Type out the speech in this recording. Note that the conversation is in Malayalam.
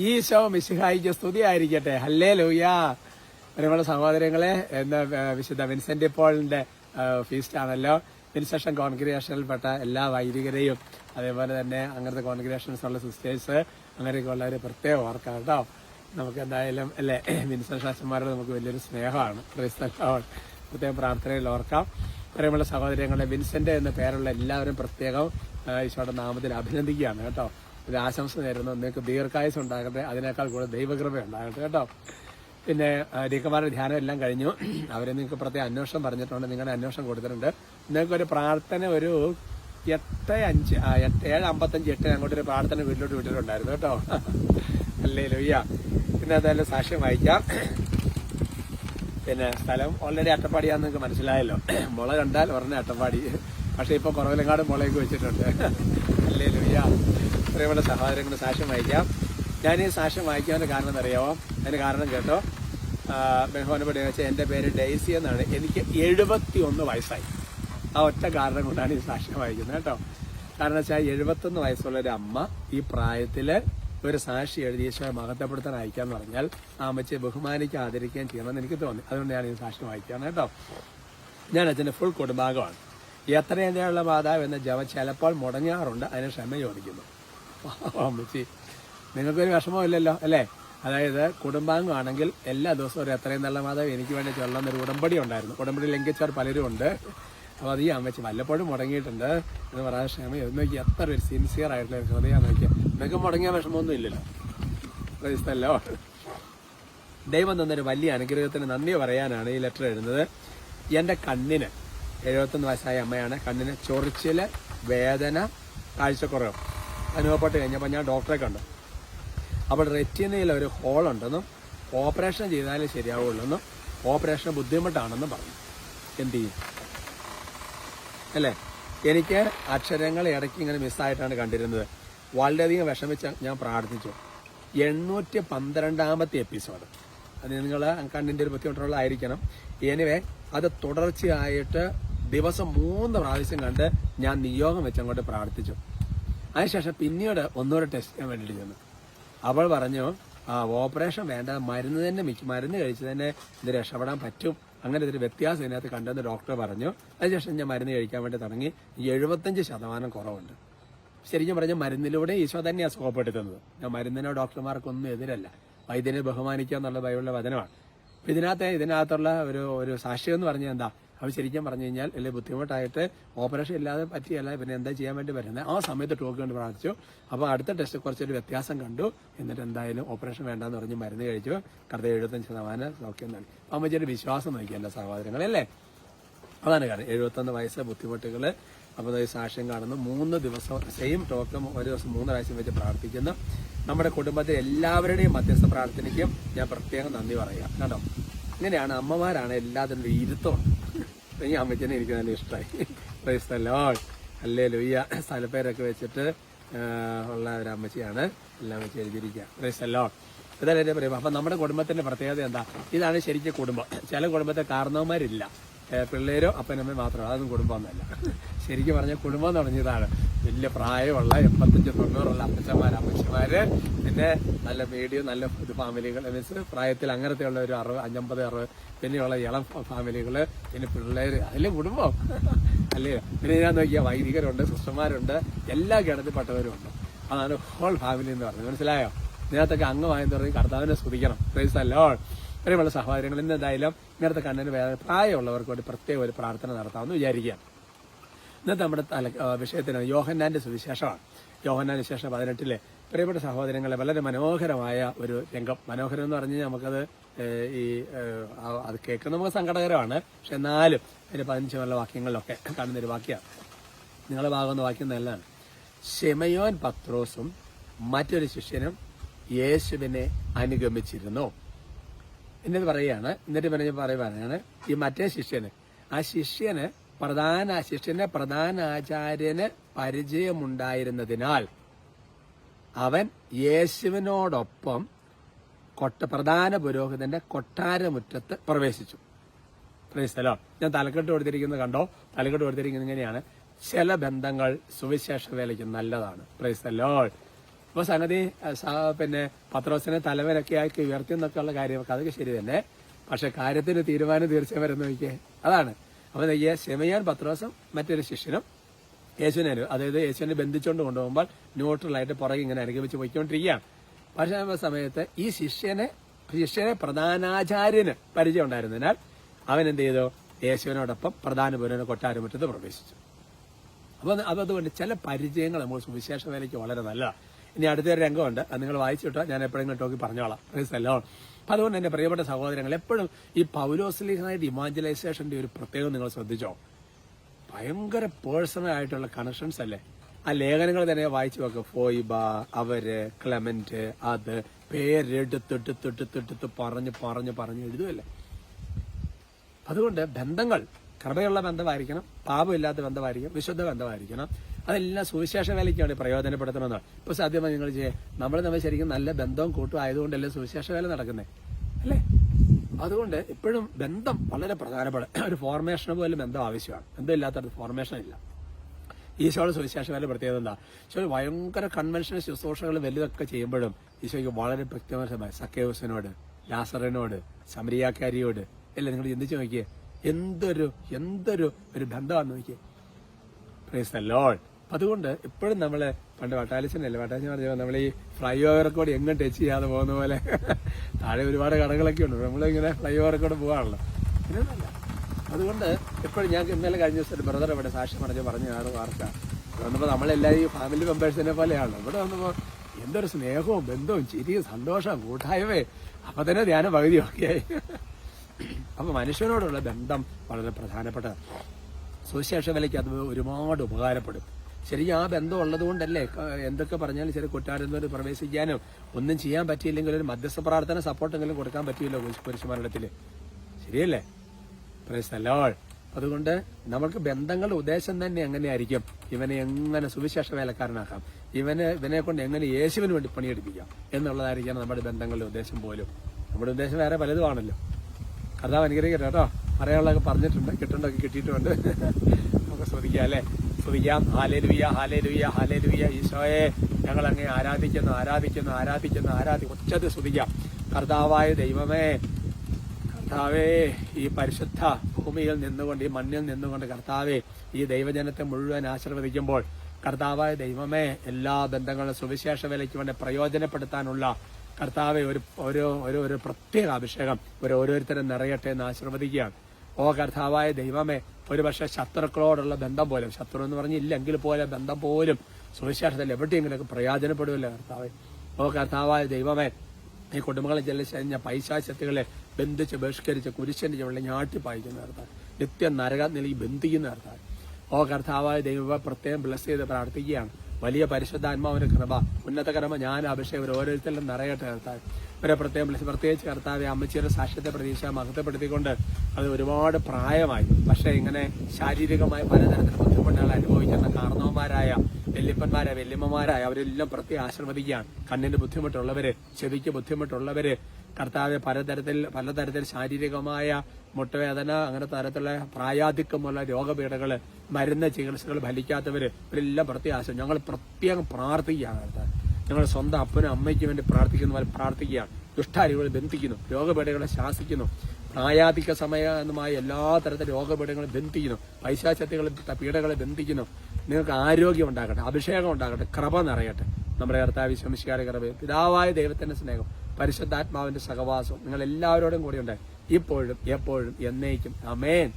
ഈശോ മിശിഹായിക്ക് സ്തുതിയായിരിക്കട്ടെ. ഹല്ലേ ലൂയാ നമ്മുടെ സഹോദരങ്ങളെ എന്ന വിശുദ്ധ വിൻസെന്റ് പോളിന്റെ ഫീസ്റ്റ് ആണല്ലോ വിൻസെഷൻ കോൺഗ്രിഗേഷനിൽപ്പെട്ട എല്ലാ വൈദികരെയും അതേപോലെ തന്നെ അങ്ങനത്തെ കോൺഗ്രിഗേഷൻസ് ഉള്ള സിസ്റ്റേഴ്സ് അങ്ങനെയൊക്കെ ഉള്ളവരെ പ്രത്യേകം ഓർക്കാം കേട്ടോ. നമുക്ക് എന്തായാലും അല്ലെ ശാസ്ത്രന്മാരോട് നമുക്ക് വലിയൊരു സ്നേഹമാണ്. പ്രത്യേകം പ്രാർത്ഥനയിൽ ഓർക്കാം. പ്രിയമുള്ള സഹോദരങ്ങളെ വിൻസെന്റ് എന്ന പേരുള്ള എല്ലാവരും പ്രത്യേകം ഈശോയുടെ നാമത്തിൽ അഭിനന്ദിക്കുകയാണ് കേട്ടോ. ഒരു ആശംസ നേരുന്നു. നിങ്ങൾക്ക് ദീർഘായുസ് ഉണ്ടാകട്ടെ. അതിനേക്കാൾ കൂടുതൽ ദൈവകൃപ ഉണ്ടാകട്ടെ കേട്ടോ. പിന്നെ ഡീക്കന്മാരുടെ ധ്യാനം എല്ലാം കഴിഞ്ഞു. അവരെ നിങ്ങൾക്ക് പ്രത്യേക അന്വേഷണം പറഞ്ഞിട്ടുണ്ട്. നിങ്ങളുടെ അന്വേഷണം കൊടുത്തിട്ടുണ്ട്. നിങ്ങൾക്ക് ഒരു പ്രാർത്ഥന ഒരു എട്ട് അഞ്ച് എട്ട് ഏഴ് അമ്പത്തഞ്ച് എട്ട് അങ്ങോട്ട് ഒരു പ്രാർത്ഥന വീട്ടിലോട്ട് വിട്ടിട്ടുണ്ടായിരുന്നു കേട്ടോ. അല്ലേ ലൊയ്യ പിന്നെ എന്തായാലും സാക്ഷ്യം വായിക്കാം. പിന്നെ സ്ഥലം ഓൾറെഡി അട്ടപ്പാടിയാന്ന് നിങ്ങൾക്ക് മനസ്സിലായല്ലോ. മുള കണ്ടാൽ ഉടനെ അട്ടപ്പാടി. പക്ഷെ ഇപ്പോൾ കുറവിലങ്ങാട് മുളയൊക്കെ വെച്ചിട്ടുണ്ട്. അല്ലേ ലുയ്യ പ്രിയമുള്ള സഹോദരങ്ങളുടെ സാക്ഷ്യം വായിക്കാം ഞാൻ ഈ സാക്ഷ്യം വായിക്കാന്റെ കാരണം എന്നറിയാമോ അതിന് കാരണം കേട്ടോ. ബഹുമാനപ്പെട്ട വെച്ചാൽ എന്റെ പേര് ഡെയ്സി എന്നാണ്. എനിക്ക് എഴുപത്തി ഒന്ന് വയസ്സായി. ആ ഒറ്റ കാരണം കൊണ്ടാണ് ഈ സാക്ഷ്യം വായിക്കുന്നത് കേട്ടോ. കാരണം വെച്ചാൽ എഴുപത്തൊന്ന് വയസ്സുള്ള ഒരു അമ്മ ഈ പ്രായത്തിൽ ഒരു സാക്ഷി എഴുതി ഈശോയെ മഹത്വപ്പെടുത്താൻ അയക്കാന്ന് പറഞ്ഞാൽ ആ അമ്മച്ചെ ബഹുമാനിക്കുക ആദരിക്കുകയും ചെയ്യണമെന്ന് എനിക്ക് തോന്നി. അതുകൊണ്ട് ഞാൻ ഈ സാക്ഷ്യം വായിക്കുകയാണ് കേട്ടോ. ഞാൻ അച്ഛന്റെ ഫുൾ കുടുംബാംഗമാണ്. എത്രയുള്ള മാതാവ് എന്ന ജവ ചിലപ്പോൾ മുടങ്ങാറുണ്ട്. അതിന് ക്ഷമ ചോദിക്കുന്നു. അമ്മച്ചി നിങ്ങൾക്കൊരു വിഷമമില്ലല്ലോ അല്ലേ? അതായത് കുടുംബാംഗമാണെങ്കിൽ എല്ലാ ദിവസവും ഒരു എത്രയും നല്ല മാതാവ് എനിക്ക് വേണ്ടി ചൊല്ലുന്ന ഒരു ഉടമ്പടി ഉണ്ടായിരുന്നു. ഉടമ്പടി ലംഘിച്ചവർ പലരും ഉണ്ട്. അപ്പോൾ അത് ഈ അമ്മച്ചി വല്ലപ്പോഴും മുടങ്ങിയിട്ടുണ്ട് എന്ന് പറയാൻ ക്ഷമ ഇത് നോക്കി എത്ര ഒരു സിൻസിയർ ആയിട്ടുള്ള ഹൃദയം നോക്കിയാൽ നിങ്ങൾക്ക് മുടങ്ങിയ വിഷമമൊന്നും ഇല്ലല്ലോ. ക്രൈസ്തല്ലോ ദൈവം തന്നൊരു വലിയ അനുഗ്രഹത്തിന് നന്ദി പറയാനാണ് ഈ ലെറ്റർ എഴുതുന്നത്. എന്റെ കണ്ണിന് എഴുപത്തൊന്ന് വയസ്സായ അമ്മയാണ്. കണ്ണിന് ചൊറിച്ചിൽ വേദന കാഴ്ചക്കുറവ്. അനുഭവപ്പെട്ട് കഴിഞ്ഞപ്പോൾ ഞാൻ ഡോക്ടറെ കണ്ടു. അപ്പോൾ റെറ്റിനയിൽ ഒരു ഹോൾ ഉണ്ടെന്നും ഓപ്പറേഷൻ ചെയ്താലേ ശരിയാവുള്ളൂ ഓപ്പറേഷൻ ബുദ്ധിമുട്ടാണെന്നും പറഞ്ഞു. എന്ത് ചെയ്യും? അല്ലേ? എനിക്ക് അക്ഷരങ്ങൾ ഇടയ്ക്ക് ഇങ്ങനെ മിസ്സായിട്ടാണ് കണ്ടിരുന്നത്. വളരെയധികം വിഷമിച്ച് ഞാൻ പ്രാർത്ഥിച്ചു. എണ്ണൂറ്റി പന്ത്രണ്ടാമത്തെ എപ്പിസോഡ്. അത് നിങ്ങൾ കണ്ണിന്റെ ഒരു ബുദ്ധിമുട്ടുള്ളതായിരിക്കണം എനിവേ അത് തുടർച്ചയായിട്ട് ദിവസം മൂന്ന് പ്രാവശ്യം കണ്ട് ഞാൻ നിയോഗം വെച്ച് അങ്ങോട്ട് പ്രാർത്ഥിച്ചു. അതിനുശേഷം പിന്നീട് ഒന്നുകൂടെ ടെസ്റ്റ് ചെയ്യാൻ വേണ്ടിയിട്ട് ചെന്നു. അവൾ പറഞ്ഞു ആ ഓപ്പറേഷൻ വേണ്ട. മരുന്ന് തന്നെ മരുന്ന് കഴിച്ച് തന്നെ ഇത് രക്ഷപ്പെടാൻ പറ്റും. അങ്ങനെ ഒരു വ്യത്യാസം ഇതിനകത്ത് കണ്ടെന്ന് ഡോക്ടർ പറഞ്ഞു. അതിനുശേഷം ഞാൻ മരുന്ന് കഴിക്കാൻ വേണ്ടി തുടങ്ങി. എഴുപത്തഞ്ച് ശതമാനം കുറവുണ്ട്. ശരിക്കും പറഞ്ഞ മരുന്നിലൂടെ ഈശോ തന്നെയാണ് സുഖപ്പെടുത്തുന്നത് ഞാൻ മരുന്നിനോ ഡോക്ടർമാർക്കൊന്നും എതിരല്ല. വൈദ്യനെ ബഹുമാനിക്കുക എന്നുള്ള ബൈബിളിലെ വചനമാണ്. ഇതിനകത്ത് ഇതിനകത്തുള്ള ഒരു ഒരു സാക്ഷ്യം എന്ന് പറഞ്ഞാൽ എന്താ? അവർ ശരിക്കും പറഞ്ഞു കഴിഞ്ഞാൽ വലിയ ബുദ്ധിമുട്ടായിട്ട് ഓപ്പറേഷൻ ഇല്ലാതെ പറ്റിയല്ല പിന്നെ എന്താ ചെയ്യാൻ വേണ്ടി വരുന്നത് ആ സമയത്ത് ടോക്ക് കൊണ്ട് പ്രാർത്ഥിച്ചു. അപ്പോൾ അടുത്ത ടെസ്റ്റ് കുറച്ചൊരു വ്യത്യാസം കണ്ടു. എന്നിട്ട് എന്തായാലും ഓപ്പറേഷൻ വേണ്ടാന്ന് പറഞ്ഞ് മരുന്ന് കഴിച്ചു. കറുത്ത എഴുപത്തഞ്ച് ശതമാനം സൗഖ്യം നൽകി. അമ്മച്ചിയുടെ വിശ്വാസം നോക്കി എന്റെ സഹോദരങ്ങളല്ലേ അതാണ് കാര്യം. എഴുപത്തൊന്ന് വയസ്സ് ബുദ്ധിമുട്ടുകൾ അപ്പോൾ സാക്ഷ്യം കാണുന്നു. മൂന്ന് ദിവസം സെയിം ടോക്കൺ ഒരു ദിവസം മൂന്ന് പ്രാവശ്യം വെച്ച് പ്രാർത്ഥിക്കുന്നു. നമ്മുടെ കുടുംബത്തിലെ എല്ലാവരുടെയും മധ്യസ്ഥ പ്രാർത്ഥനയ്ക്കും ഞാൻ പ്രത്യേകം നന്ദി പറയാം കേട്ടോ ഇങ്ങനെയാണ് അമ്മമാരാണ് എല്ലാത്തിനും ഒരു ഇരുത്തം. ഈ അമ്മച്ചനെ എനിക്ക് നല്ല ഇഷ്ടമായി. പ്രൈസ് ലോൾ അല്ലേ ലുയ്യ സ്ഥലപ്പേരൊക്കെ വെച്ചിട്ട് ഉള്ള ഒരു അമ്മച്ചിയാണ് എല്ലാം വെച്ച് എഴുതിയിരിക്കുക. പ്രൈസ് ലോൾ ഇതല്ലേ എന്റെ പറയുമ്പോൾ അപ്പം നമ്മുടെ കുടുംബത്തിന്റെ പ്രത്യേകത എന്താ? ഇതാണ് ശരിക്കും കുടുംബം. ചില കുടുംബത്തെ കാരണവന്മാരില്ല. പിള്ളേരോ അപ്പനമ്മയും മാത്രമാണ് അതൊന്നും കുടുംബമൊന്നുമല്ല ശരിക്കും പറഞ്ഞാൽ കുടുംബം എന്ന് പറഞ്ഞതാണ്. വലിയ പ്രായമുള്ള എൺപത്തഞ്ച് തൊണ്ണൂറുള്ള അപ്പച്ചന്മാർ അമ്മച്ചമാര് പിന്നെ നല്ല മീഡിയം നല്ല ഇത് ഫാമിലികൾ. മീൻസ് പ്രായത്തിൽ അങ്ങനത്തെയുള്ള ഒരു അറുപത് അഞ്ഞമ്പത് അറുപത് പിന്നെയുള്ള ഇളം ഫാമിലികൾ പിന്നെ പിള്ളേർ അതിലെ കുടുംബം. അല്ലേ? പിന്നെ ഞാൻ നോക്കിയാൽ വൈദികരുണ്ട് സിസ്റ്റർമാരുണ്ട് എല്ലാ ഗണത്തിൽപ്പെട്ടവരും ഉണ്ട് അതാണ് ഹോൾ ഫാമിലി എന്ന് പറഞ്ഞത്. മനസ്സിലായോ? ഇതിനകത്തൊക്കെ അംഗമായി തുടങ്ങി കർത്താവിനെ സ്തുതിക്കണം. പ്രൈസ് അല്ലോ പ്രിയമുള്ള സഹോദരങ്ങൾ ഇന്ന് എന്തായാലും നേരത്തെ കണ്ണിന് വേറെ പ്രായമുള്ളവർക്ക് വേണ്ടി പ്രത്യേക ഒരു പ്രാർത്ഥന നടത്താമെന്ന് വിചാരിക്കുക. ഇന്നത്തെ നമ്മുടെ തല വിഷയത്തിന് യോഹന്നാന്റെ സുവിശേഷമാണ്. യോഹന്നാന്റെ ശേഷം പതിനെട്ടിലെ പ്രിയപ്പെട്ട സഹോദരങ്ങളെ വളരെ മനോഹരമായ ഒരു രംഗം. മനോഹരം എന്ന് പറഞ്ഞാൽ നമുക്കത് ഈ അത് കേൾക്കുന്ന നമുക്ക് സങ്കടകരമാണ്. പക്ഷെ എന്നാലും അതിന്റെ പതിനഞ്ച് വല്ല വാക്യങ്ങളിലൊക്കെ കാണുന്നൊരു വാക്യമാണ്. നിങ്ങളുടെ ഭാഗം വാക്യം നല്ലതാണ്. ഷെമയോൻ പത്രോസും മറ്റൊരു ശിഷ്യനും യേശുവിനെ അനുഗമിച്ചിരുന്നു. എന്നിട്ട് പറയുകയാണ് എന്നിട്ട് പറഞ്ഞ് പറയുകയാണ് ഈ മറ്റേ ശിഷ്യന് ആ ശിഷ്യന് പ്രധാന ശിഷ്യന്റെ പ്രധാന ആചാര്യന് പരിചയമുണ്ടായിരുന്നതിനാൽ അവൻ യേശുവിനോടൊപ്പം കൊട്ട പ്രധാന പുരോഹിതന്റെ കൊട്ടാരമുറ്റത്ത് പ്രവേശിച്ചു. സ്ഥലം ഞാൻ തലക്കെട്ട് കൊടുത്തിരിക്കുന്നത് കണ്ടോ? തലക്കെട്ട് കൊടുത്തിരിക്കുന്നത് ഇങ്ങനെയാണ്. ചില ബന്ധങ്ങൾ സുവിശേഷ വേലയ്ക്ക് നല്ലതാണ് പ്രൈസ് ഇപ്പൊ സംഗതി പിന്നെ പത്രോസിനെ തലവനൊക്കെ ആക്കി ഉയർത്തി എന്നൊക്കെയുള്ള കാര്യമൊക്കെ അതൊക്കെ ശരി തന്നെ. പക്ഷെ കാര്യത്തിന് തീരുമാനം തീർച്ചയായും വരുന്ന നോക്കിയേ. അതാണ്. അപ്പൊ നെയ്യ ശമയാൻ പത്രോസും മറ്റൊരു ശിഷ്യനും യേശുവിനെ അതായത് യേശുവിനെ ബന്ധിച്ചുകൊണ്ട് കൊണ്ടുപോകുമ്പോൾ ന്യൂട്രലായിട്ട് പുറകെ ഇങ്ങനെ അനുഗമിച്ച് പോയിക്കൊണ്ടിരിക്കുകയാണ്. പക്ഷെ ആ സമയത്ത് ഈ ശിഷ്യനെ ശിഷ്യനെ പ്രധാനാചാര്യന് പരിചയം ഉണ്ടായിരുന്നതിനാൽ അവൻ എന്ത് ചെയ്തു? യേശുവിനോടൊപ്പം പ്രധാന പുരനെ കൊട്ടാരമുറ്റത്ത് പ്രവേശിച്ചു. അപ്പൊ അതുകൊണ്ട് ചില പരിചയങ്ങൾ നമ്മൾ സുവിശേഷ വേലയ്ക്ക് വളരെ നല്ലതാണ്. ഇനി അടുത്തൊരു രംഗമുണ്ട്. അത് നിങ്ങൾ വായിച്ചിട്ടോ? ഞാൻ എപ്പോഴെങ്കിലും ടോക്കി പറഞ്ഞോളാം. പ്രൈസല്ലോ അപ്പം അതുകൊണ്ട് എന്റെ പ്രിയപ്പെട്ട സഹോദരങ്ങൾ എപ്പോഴും ഈ പൗലോസ്ലിഹായിട്ട് ഇമാഞ്ചലൈസേഷന്റെ ഒരു പ്രത്യേകം നിങ്ങൾ ശ്രദ്ധിച്ചോ? ഭയങ്കര പേഴ്സണൽ ആയിട്ടുള്ള കണക്ഷൻസ് അല്ലേ? ആ ലേഖനങ്ങൾ തന്നെ വായിച്ചു നോക്കുക ഫോയിബ അവർ ക്ലെമന്റ് അത് പേരെടുത്തെടുത്തെടുത്തെടുത്ത് പറഞ്ഞ് പറഞ്ഞ് പറഞ്ഞ് എഴുതുമല്ലേ അതുകൊണ്ട് ബന്ധങ്ങൾ കൃപയുള്ള ബന്ധമായിരിക്കണം പാപമില്ലാത്ത ബന്ധമായിരിക്കണം വിശുദ്ധ ബന്ധമായിരിക്കണം. അതെല്ലാം സുവിശേഷ വേലയ്ക്ക് വേണ്ടി പ്രയോജനപ്പെടുത്തണമെന്നാണ് ഇപ്പൊ സാധ്യമായി നിങ്ങൾ ചെയ്യാം നമ്മൾ തമ്മിൽ ശരിക്കും നല്ല ബന്ധവും കൂട്ടും ആയതുകൊണ്ടല്ലേ സുവിശേഷ വേല നടക്കുന്നത് അല്ലേ? അതുകൊണ്ട് ഇപ്പോഴും ബന്ധം വളരെ പ്രധാനപ്പെട്ട ഒരു ഫോർമേഷന് പോലും ബന്ധം ആവശ്യമാണ്. ബന്ധമില്ലാത്ത ഫോർമേഷൻ ഇല്ല. ഈശോയുടെ സുവിശേഷ വേല പ്രത്യേകത എന്താ? ഈശോ ഭയങ്കര കൺവെൻഷണൽ ശുശ്രൂഷകൾ വലുതൊക്കെ ചെയ്യുമ്പോഴും ഈശോയ്ക്ക് വളരെ വ്യക്തിപരമായി സക്കേവസിനോട് ലാസറിനോട് സമരിയാക്കാരിയോട് അല്ലേ നിങ്ങൾ ചിന്തിച്ചു നോക്കിയേ. എന്തൊരു എന്തൊരു ഒരു ബന്ധമാണെന്ന് നോക്കിയേ. പ്രൈസ് ലോഡ് അതുകൊണ്ട് എപ്പോഴും നമ്മൾ പണ്ട് വട്ടാലിച്ചനല്ലേ വട്ടാലിച്ചൻ പറഞ്ഞ നമ്മൾ ഈ ഫ്ലൈ ഓവർ കൂടെ എങ്ങും ടച്ച് ചെയ്യാതെ പോകുന്ന പോലെ. താഴെ ഒരുപാട് കടകളൊക്കെ ഉണ്ട് നമ്മളിങ്ങനെ ഫ്ലൈ ഓവർ കൂടെ പോകാണല്ലോ ഇതൊന്നല്ല അതുകൊണ്ട് എപ്പോഴും ഞാൻ ഇന്നലെ കഴിഞ്ഞ ദിവസം ഒരു ബ്രദർ ഇവിടെ സാക്ഷ്യം പറഞ്ഞ് ആ വാർത്ത. വന്നപ്പോൾ നമ്മളെല്ലാം ഈ ഫാമിലി മെമ്പേഴ്സിനെ പോലെയാണ്. ഇവിടെ വന്നപ്പോൾ എന്തൊരു സ്നേഹവും ബന്ധവും ചിരിയും സന്തോഷവും കൂട്ടായ്മേ അപ്പം തന്നെ ധ്യാനം പകുതിയൊക്കെ ആയി. അപ്പൊ മനുഷ്യനോടുള്ള ബന്ധം വളരെ പ്രധാനപ്പെട്ടതാണ്. സുവിശേഷ വിലയ്ക്ക് അത് ഒരുപാട് ഉപകാരപ്പെടും. ശരിക്കും ആ ബന്ധം ഉള്ളത് കൊണ്ടല്ലേ എന്തൊക്കെ പറഞ്ഞാലും ശരി കുറ്റാരന്തോട് പ്രവേശിക്കാനും ഒന്നും ചെയ്യാൻ പറ്റിയില്ലെങ്കിൽ ഒരു മധ്യസ്ഥ പ്രാർത്ഥന സപ്പോർട്ടെങ്കിലും കൊടുക്കാൻ പറ്റിയല്ലോ പുരുഷമരണത്തിൽ ശരിയല്ലേ? പ്രൈസലോൾ അതുകൊണ്ട് നമുക്ക് ബന്ധങ്ങളുടെ ഉദ്ദേശം തന്നെ എങ്ങനെയായിരിക്കും? ഇവനെ എങ്ങനെ സുവിശേഷ വേലക്കാരനാക്കാം? ഇവന് ഇവനെ കൊണ്ട് എങ്ങനെ യേശുവിന് വേണ്ടി പണിയെടുപ്പിക്കാം? എന്നുള്ളതായിരിക്കണം നമ്മുടെ ബന്ധങ്ങളുടെ ഉദ്ദേശം പോലും. നമ്മുടെ ഉദ്ദേശം വേറെ പലതുമാണല്ലോ. കർത്താവ് അനുഗ്രഹിക്കട്ടെ കേട്ടോ. പറയാനുള്ളതൊക്കെ പറഞ്ഞിട്ടുണ്ട്. കിട്ടണ്ടൊക്കെ കിട്ടിയിട്ടുണ്ട്. നമുക്ക് ശ്രദ്ധിക്കാം അല്ലേ? ശ്രദ്ധിക്കാം. ഹാലേ ലുയ്യ ഹാലേ ലുയ്യ ഹാലേ ലുയ്യ ഈശോയെ. ഞങ്ങൾ അങ്ങേ ആരാധിക്കുന്നു ആരാധിക്കുന്നു ആരാധിക്കുന്നു ആരാധി. ഒച്ചത് ശ്രദ്ധിക്കാം. കർത്താവായ ദൈവമേ കർത്താവേ ഈ പരിശുദ്ധ ഭൂമിയിൽ നിന്നുകൊണ്ട് ഈ മണ്ണിൽ നിന്നുകൊണ്ട് കർത്താവേ ഈ ദൈവജനത്തെ മുഴുവൻ ആശീർവദിക്കുമ്പോൾ കർത്താവായ ദൈവമേ എല്ലാ ബന്ധങ്ങളും സുവിശേഷ വിലയ്ക്ക് വേണ്ടി പ്രയോജനപ്പെടുത്താനുള്ള കർത്താവെ ഒരു ഓരോ ഒരു ഒരു പ്രത്യേക അഭിഷേകം. ഒരു ഓരോരുത്തരും നിറയട്ടെ എന്ന് ആശീർവദിക്കുകയാണ്. ഓ കർത്താവായ ദൈവമേ ഒരുപക്ഷെ ശത്രുക്കളോടുള്ള ബന്ധം പോലും ശത്രു എന്ന് പറഞ്ഞില്ലെങ്കിൽ പോലെ ബന്ധം പോലും സുവിശേഷത്തിൽ എവിടെയെങ്കിലൊക്കെ പ്രയോജനപ്പെടുമല്ലോ കർത്താവെ? ഓ കർത്താവായ ദൈവമേ ഈ കുടുംബങ്ങളെ ജലശഞ്ഞ പൈശാശക്തികളെ ബന്ധിച്ച് ബഹിഷ്കരിച്ച് കുരിശന്റെ ചുവളിൽ ഞാട്ടി പായിക്കുന്ന കർത്താവ്. നിത്യം നരക നിലയിൽ ബന്ധിക്കുന്ന കർത്താവ്. ഓ കർത്താവായ ദൈവമേ പ്രത്യേകം ബ്ലസ് ചെയ്ത് പ്രാർത്ഥിക്കുകയാണ്. വലിയ പരിശുദ്ധാത്മാവിന്റെ കൃപ ഉന്നത കർമ്മ ഞാൻ അഭിഷേകം ഇവർ ഓരോരുത്തരിലും നിറയട്ടെ കർത്താവ്. ഇവരെ പ്രത്യേകം പ്രത്യേകിച്ച് കർത്താവ് അമ്മച്ചിയുടെ സാക്ഷ്യത്തെ പ്രതീക്ഷ മഹത്വപ്പെടുത്തിക്കൊണ്ട് അത് ഒരുപാട് പ്രായമായി. പക്ഷേ ഇങ്ങനെ ശാരീരികമായ പലതരത്തിൽ ബുദ്ധിമുട്ടുകൾ അനുഭവിക്കുന്ന കാരണവന്മാരായ വല്യപ്പന്മാരായ വല്യമ്മമാരായ അവരെല്ലാം പ്രത്യേകം ആശീർവദിക്കുകയാണ്. കണ്ണിന് ബുദ്ധിമുട്ടുള്ളവര് ചെവിക്ക് ബുദ്ധിമുട്ടുള്ളവര് കർത്താവ് പലതരത്തിൽ പലതരത്തിൽ ശാരീരികമായ മുട്ടവേദന അങ്ങനെ തരത്തിലുള്ള പ്രായാധിക്യമുള്ള രോഗപീഠകൾ മരുന്ന് ചികിത്സകൾ ഫലിക്കാത്തവര് ഇവരെല്ലാം പ്രത്യാശം ഞങ്ങൾ പ്രത്യേകം പ്രാർത്ഥിക്കുകയാണ് കർത്താവ്. ഞങ്ങൾ സ്വന്തം അപ്പനും അമ്മയ്ക്കും വേണ്ടി പ്രാർത്ഥിക്കുന്ന പോലെ പ്രാർത്ഥിക്കുകയാണ്. ദുഷ്ടാരികളെ ബന്ധിക്കുന്നു രോഗപീഠകളെ ശാസിക്കുന്നു. പ്രായാധിക സമയമായ എല്ലാ തരത്തിലും രോഗപീഠങ്ങളെ ബന്ധിക്കുന്നു. പൈശാചത്യങ്ങളെ പീഡകളെ ബന്ധിക്കുന്നു. നിങ്ങൾക്ക് ആരോഗ്യം ഉണ്ടാകട്ടെ അഭിഷേകം ഉണ്ടാകട്ടെ കൃപ നിറയട്ടെ. നമ്മുടെ കർത്താവ് ശംസ്കാര കൃപ പിതാവായ ദൈവത്തിന്റെ സ്നേഹം. പരിശുദ്ധാത്മാവിന്റെ സഹവാസം നിങ്ങൾ എല്ലാവരോടും കൂടി ഇപ്പോഴും എപ്പോഴും എന്നേക്കും. അമേൻ